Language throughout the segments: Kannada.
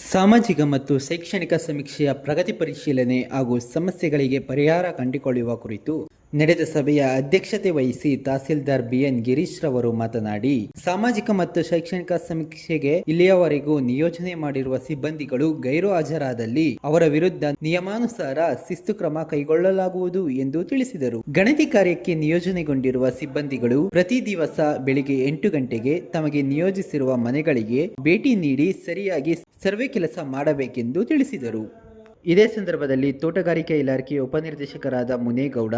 ಸಾಮಾಜಿಕ ಮತ್ತು ಶೈಕ್ಷಣಿಕ ಸಮೀಕ್ಷೆಯ ಪ್ರಗತಿ ಪರಿಶೀಲನೆ ಹಾಗೂ ಸಮಸ್ಯೆಗಳಿಗೆ ಪರಿಹಾರ ಕಂಡುಕೊಳ್ಳುವ ಕುರಿತು ನಡೆದ ಸಭೆಯ ಅಧ್ಯಕ್ಷತೆ ವಹಿಸಿ ತಹಸೀಲ್ದಾರ್ ಬಿಎನ್ ಗಿರೀಶ್ ರವರು ಮಾತನಾಡಿ, ಸಾಮಾಜಿಕ ಮತ್ತು ಶೈಕ್ಷಣಿಕ ಸಮೀಕ್ಷೆಗೆ ಇಲ್ಲಿಯವರೆಗೂ ನಿಯೋಜನೆ ಮಾಡಿರುವ ಸಿಬ್ಬಂದಿಗಳು ಗೈರು ಹಾಜರಾದಲ್ಲಿ ಅವರ ವಿರುದ್ಧ ನಿಯಮಾನುಸಾರ ಶಿಸ್ತು ಕ್ರಮ ಕೈಗೊಳ್ಳಲಾಗುವುದು ಎಂದು ತಿಳಿಸಿದರು. ಗಣತಿ ಕಾರ್ಯಕ್ಕೆ ನಿಯೋಜನೆಗೊಂಡಿರುವ ಸಿಬ್ಬಂದಿಗಳು ಪ್ರತಿ ದಿವಸ ಬೆಳಿಗ್ಗೆ ಎಂಟು ಗಂಟೆಗೆ ತಮಗೆ ನಿಯೋಜಿಸಿರುವ ಮನೆಗಳಿಗೆ ಭೇಟಿ ನೀಡಿ ಸರಿಯಾಗಿ ಸರ್ವೆ ಕೆಲಸ ಮಾಡಬೇಕೆಂದು ತಿಳಿಸಿದರು. ಇದೇ ಸಂದರ್ಭದಲ್ಲಿ ತೋಟಗಾರಿಕೆ ಇಲಾಖೆಯ ಉಪನಿರ್ದೇಶಕರಾದ ಮುನೇಗೌಡ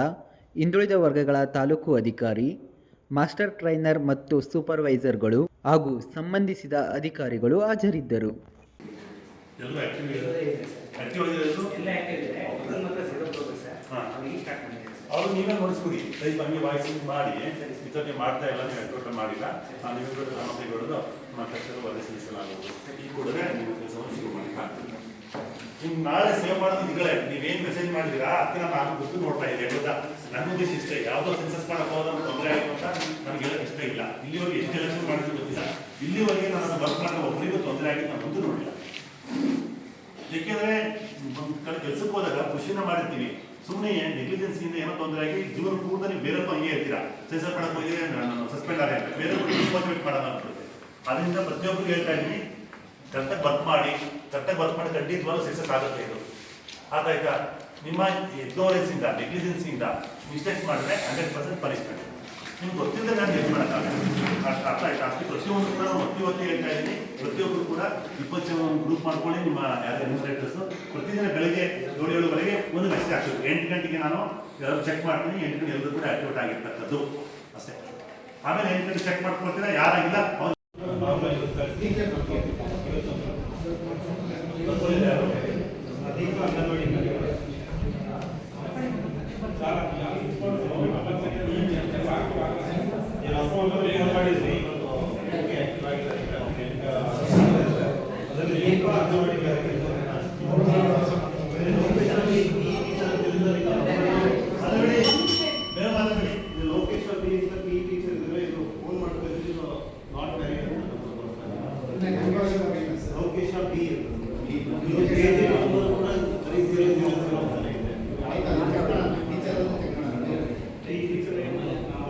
ಹಿಂದುಳಿದ ವರ್ಗಗಳ ತಾಲೂಕು ಅಧಿಕಾರಿ ಮಾಸ್ಟರ್ ಟ್ರೈನರ್ ಮತ್ತು ಸೂಪರ್ವೈಸರ್ಗಳು ಹಾಗೂ ಸಂಬಂಧಿಸಿದ ಅಧಿಕಾರಿಗಳು ಹಾಜರಿದ್ದರು. ನೀವೇ ನೋಡಿಸ್ಕೊಡಿ ದಯವಿಟ್ಟು ಹಂಗೆ ವಾಯ್ಸಿಂಗ್ ಮಾಡಿ. ಮಾಡ್ತಾ ಇಲ್ಲ ನೀವು ಮಾಡಿಲ್ಲ. ನಿಮಗೆ ಕೈಗೊಳ್ಳೋದು ಈ ಕೂಡಲೇ ನೀವು ಕೆಲಸವನ್ನು ಶುರು ಮಾಡಿಲ್ಲ. ನಿಮ್ಗೆ ನಾಳೆ ಸೇವ್ ಮಾಡೋದು ನಿಗಳೇ ನೀವೇನು ಮೆಸೇಜ್ ಮಾಡಿದೀರಾ? ಅದಕ್ಕೆ ನಾನು ನಾನು ಗೊತ್ತು ನೋಡ್ತಾ ಇದ್ದೆ, ಗೊತ್ತಾ? ನನ್ನ ಉದ್ದೇಶ ಇಷ್ಟ. ಯಾವುದೋ ಸೆನ್ಸಸ್ ಮಾಡಕ್ಕೆ ಹೋದ ತೊಂದರೆ ಆಯಿತು ಅಂತ ನನಗೆ ಇಷ್ಟ ಇಲ್ಲ. ಇಲ್ಲಿವರೆಗೆ ಎಷ್ಟು ಎಲೆಕ್ಷನ್ ಮಾಡಿದ್ರು ಗೊತ್ತಿಲ್ಲ. ಇಲ್ಲಿವರೆಗೆ ನಾನು ವರ್ಕ್ ಮಾಡೋ ಒಬ್ಬರಿಗೂ ತೊಂದರೆ ಆಗಿದ್ದು ನಾನು ಮುಂದೆ ನೋಡಿಲ್ಲ. ಯಾಕೆಂದ್ರೆ ಕಡೆ ಕೆಲಸಕ್ಕೆ ಹೋದಾಗ ಖುಷಿನ ಮಾಡಿರ್ತೀವಿ. ಸುಮ್ಮನೆ ನೆಗ್ಲಿಜೆನ್ಸಿಯಿಂದ ಏನೋ ತೊಂದರೆ ಆಗಿ ಜೀವನ ಪೂರ್ತಿ ನೀವು ಬೇರೆ ಹಂಗೆ ಇರ್ತೀರಾ? ಸೆನ್ಸಸ್ ಮಾಡಕ್ಕೆ ಹೋಗಿದ್ರೆ ನಾನು ಸಸ್ಪೆಂಡ್ ಆಗಿ ಬೇರೆ ಮಾಡೋಣ ಅದರಿಂದ ಪ್ರತಿಯೊಬ್ಬರು ಹೇಳ್ತಾ ಇದ್ದೀನಿ ಕರೆಕ್ಟಾಗಿ ವರ್ಕ್ ಮಾಡಿ ಕರೆಕ್ಟಾಗಿ ವರ್ಕ್ ಮಾಡಿ ಖಂಡಿತವಾಗ್ಲೂ ಸಕ್ಸಸ್ ಆಗುತ್ತೆ ಇದು. ಆದಾಯ್ತಾ, ನಿಮ್ಮ ಇಗ್ನೋರೆನ್ಸಿಂದ ನೆಗ್ಲಿಜೆನ್ಸಿಂದ ಮಿಸ್ಟೇಕ್ಸ್ ಮಾಡಿದ್ರೆ ಹಂಡ್ರೆಡ್ ಪರ್ಸೆಂಟ್ ಪನಿಷ್ಮೆಂಟ್ ನಿಮ್ಗೆ ಗೊತ್ತಿಲ್ಲದೆ ನಾನು ಏನು ಮಾಡೋಕ್ಕಾಗಲ್ಲ. ಅರ್ಥ ಆಯ್ತಾ? ಅಷ್ಟು ಪ್ರತಿಯೊಂದು ಕೂಡ ಒತ್ತಿ ಒತ್ತಿ ಹೇಳ್ತಾ ಇದ್ದೀನಿ. ಪ್ರತಿಯೊಬ್ಬರು ಕೂಡ ಇಪ್ಪತ್ತು ಗ್ರೂಪ್ ಮಾಡ್ಕೊಳ್ಳಿ, ನಿಮ್ಮ ಯಾರು ಅಡ್ಮಿನಿಸ್ಟ್ರೇಟರ್ಸ್ ಪ್ರತಿದಿನ ಬೆಳಗ್ಗೆ ಏಳು ಏಳುವರೆಗೆ ಒಂದು ಮೆಸೇಜ್ ಆಗ್ತದೆ ಎಂಟು ಗಂಟೆಗೆ ನಾನು ಎಲ್ಲರೂ ಚೆಕ್ ಮಾಡ್ತೀನಿ, ಎಂಟು ಗಂಟೆ ಎಲ್ಲರೂ ಕೂಡ ಆಕ್ಟಿವೇಟ್ ಆಗಿರ್ತಕ್ಕದ್ದು. ಅಷ್ಟೇ. ಆಮೇಲೆ ಎಂಟು ಗಂಟೆ ಚೆಕ್ ಮಾಡ್ಕೊಳ್ತೀರಾ? ಯಾರಾಗಿಲ್ಲ, ಅವ್ರು ಅದು ಬಿಡಿ ಬೇರೆ ಮಾತಾಡಿ ಇದು ಲೋಕೇಶ್ ಅವ್ರು ಈ ಸಲ PE ಟೀಚರ್ ಇದ್ರೆ ಇದು ಫೋನ್ ಮಾಡ್ತಾ ಇದ್ರೆ ಇದು ನಾಟ್ ಬಿ ಲೋಕೇಶ್ ಅವ್ರು PE ಇದು page number ಕೂಡ ಬರೀ zero zero zero ಅಂತಾನೆ ಇದೆ. ಈ ಟೀಚರ್ ಏನು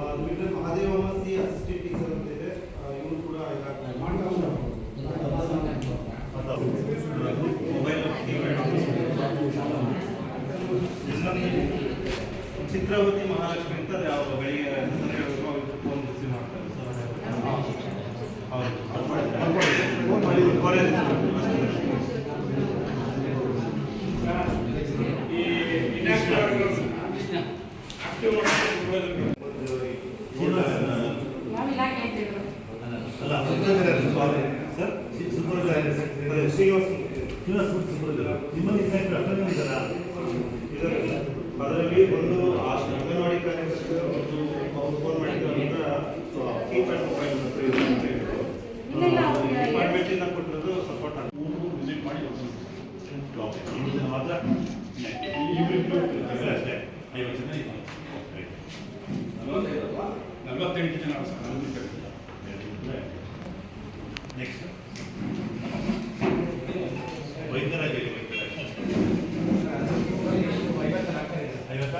ಅದು ಬಿಟ್ಟರೆ ಮಹಾದೇವ ಮಸ್ತಿ ಅಸಿಸ್ಟೆಂಟ್ ಟೀಚರ್ ಅಂತ ಇದೆ ಇವರು ಕೂಡ ಇದಾಗ್ತಾರೆ ಮೊಬೈಲ್ ಚಿತ್ರವತಿ ಮಹಾಲಕ್ಷ್ಮಿ ಅಂತ ಯಾವ ಬೆಳಿಗ್ಗೆ ಹೆಸರು ಹೇಳಿದ್ರು, ಅವ್ರು ಫೋನ್ ರಿಸೀವ್ ಮಾಡ್ತಾರೆ. ಶ್ರೀನಿವಾಸ್ ಶ್ರೀನಿವಾಸ್ ನಿಮ್ಮಲ್ಲಿ ಇನ್ಸ್ಪೆಕ್ಟರ್ ಅಷ್ಟೊಂದು ಅದರಲ್ಲಿ ಒಂದು ಆ ಅಂಗನವಾಡಿ ಕಾರ್ಯಕರ್ತರು ಒಂದು ಅವ್ರು ಫೋನ್ ಮಾಡಿದ ನಂತರ ಕೀಪ್ಯಾಡ್ ಮೊಬೈಲ್ ಅಂತ ಹೇಳಿದ್ರು. ಇಲ್ಲ, ಇಲ್ಲ, ಅವ್ರು ಡಿಪಾರ್ಟ್ಮೆಂಟ್ ಇಂದ ಕೊಟ್ಟಿರೋದು ಸಪೋರ್ಟ್ ಅಂತ ಮೂರು ವಿಸಿಟ್ ಮಾಡಿ ಒಂದು ದಿನ ಮಾತ್ರ ಇಬ್ರು ಅಷ್ಟೇ. ಐವತ್ತು ಜನ ಇದ್ದಾರೆ. ನಲವತ್ತೆಂಟು ಜನ ನೆಕ್ಸ್ಟ್ ವೈದ್ಯರಾಜ ಐವತ್ತ ಐವತ್ತಾರು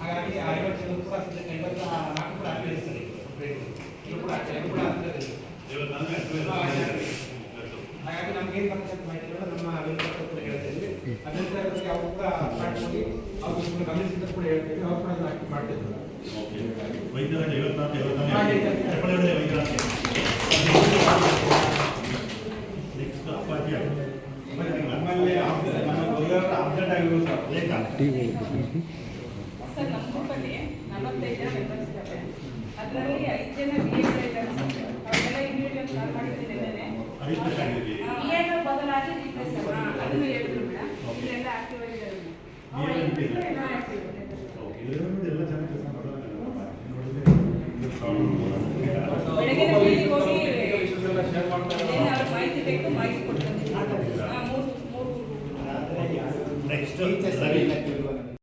ಹಾಗಾಗಿ ಐವತ್ತು ಜನ ಕೂಡ ಸದ್ಯಕ್ಕೆ ಐವತ್ತ ನಾಲ್ಕು ಕೂಡ ಸರ್ ಇದು ಕೂಡ ಕೂಡ ಆಗ್ತಿದೆ ಹಾಗಾಗಿ ನಮ್ಗೆ ಏನು ಬರ್ತಕ್ಕಂಥ ಮಾಹಿತಿಗಳು ನಮ್ಮ ಅಭಿವೃದ್ಧಿ ಕೂಡ ಹೇಳ್ತೀವಿ ಅಭಿವೃದ್ಧಿ ಅವ್ರು ಕೂಡ ಸ್ಟಾರ್ಟ್ ಮಾಡಿ. ಅವ್ರು ಗಮನಿಸಿದ ಕೂಡ ಹೇಳ್ತೀವಿ ಅವ್ರು ಕೂಡ ಅದನ್ನ active ಮಾಡ್ತಿದ್ರು ವೈದ್ಯರಾಜ ಐವತ್ನಾಲ್ಕು. ಐವತ್ತಾರು ಸರ್ ನಮ್ಮ ಗ್ರೂಪಲ್ಲಿ ನಲವತ್ತೈದು ಜನ ಮೆಂಬರ್ಸ್ ಅದರಲ್ಲಿ ಐದು ಜನ ಬಿ ಬದಲಾಗಿ ಅದನ್ನು ಹೇಳಿದ್ರು ಮೇಡಮ್. ಇಲ್ಲೆಲ್ಲ ಆಕ್ಟಿವ್ ಎಲ್ಲ ಹೋಗಿ ಮಾಹಿತಿ ಬೇಕು ಮಾಹಿತಿ ಕೊಡ್ತಾರೆ. Gente, sabe